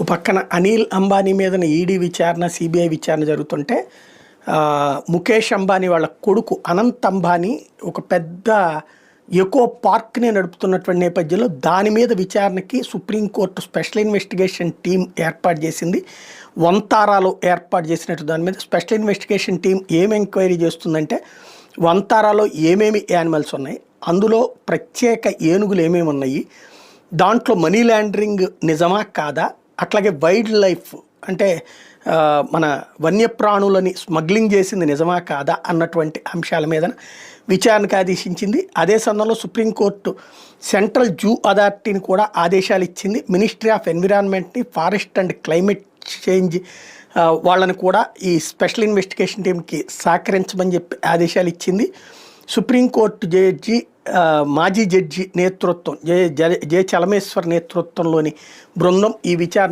ఓ పక్కన అనిల్ అంబానీ మీదన ఈడీ విచారణ సిబిఐ విచారణ జరుగుతుంటే ముఖేష్ అంబానీ వాళ్ళ కొడుకు అనంత్ అంబానీ ఒక పెద్ద ఎకో పార్క్ని నడుపుతున్నటువంటి నేపథ్యంలో దాని మీద విచారణకి సుప్రీంకోర్టు స్పెషల్ ఇన్వెస్టిగేషన్ టీం ఏర్పాటు చేసింది. వంతారాలో ఏర్పాటు చేసినట్టు దాని మీద స్పెషల్ ఇన్వెస్టిగేషన్ టీం ఏం ఎంక్వైరీ చేస్తుందంటే వంతారాలో ఏమేమి యానిమల్స్ ఉన్నాయి అందులో ప్రత్యేక ఏనుగులు ఏమేమి ఉన్నాయి దాంట్లో మనీ లాండరింగ్ నిజమా కాదా అట్లాగే వైల్డ్ లైఫ్ అంటే మన వన్యప్రాణులని స్మగ్లింగ్ చేసింది నిజమా కాదా అన్నటువంటి అంశాల మీద విచారణకు ఆదేశించింది. అదే సమయంలో సుప్రీంకోర్టు సెంట్రల్ జూ అథారిటీని కూడా ఆదేశాలు ఇచ్చింది. మినిస్ట్రీ ఆఫ్ ఎన్విరాన్మెంట్ని ఫారెస్ట్ అండ్ క్లైమేట్ చేంజ్ వాళ్ళని కూడా ఈ స్పెషల్ ఇన్వెస్టిగేషన్ టీంకి సహకరించమని చెప్పి ఆదేశాలు ఇచ్చింది. సుప్రీంకోర్టు జడ్జి మాజీ జడ్జి నేతృత్వం జే జే జే చలమేశ్వర్ నేతృత్వంలోని బృందం ఈ విచారణ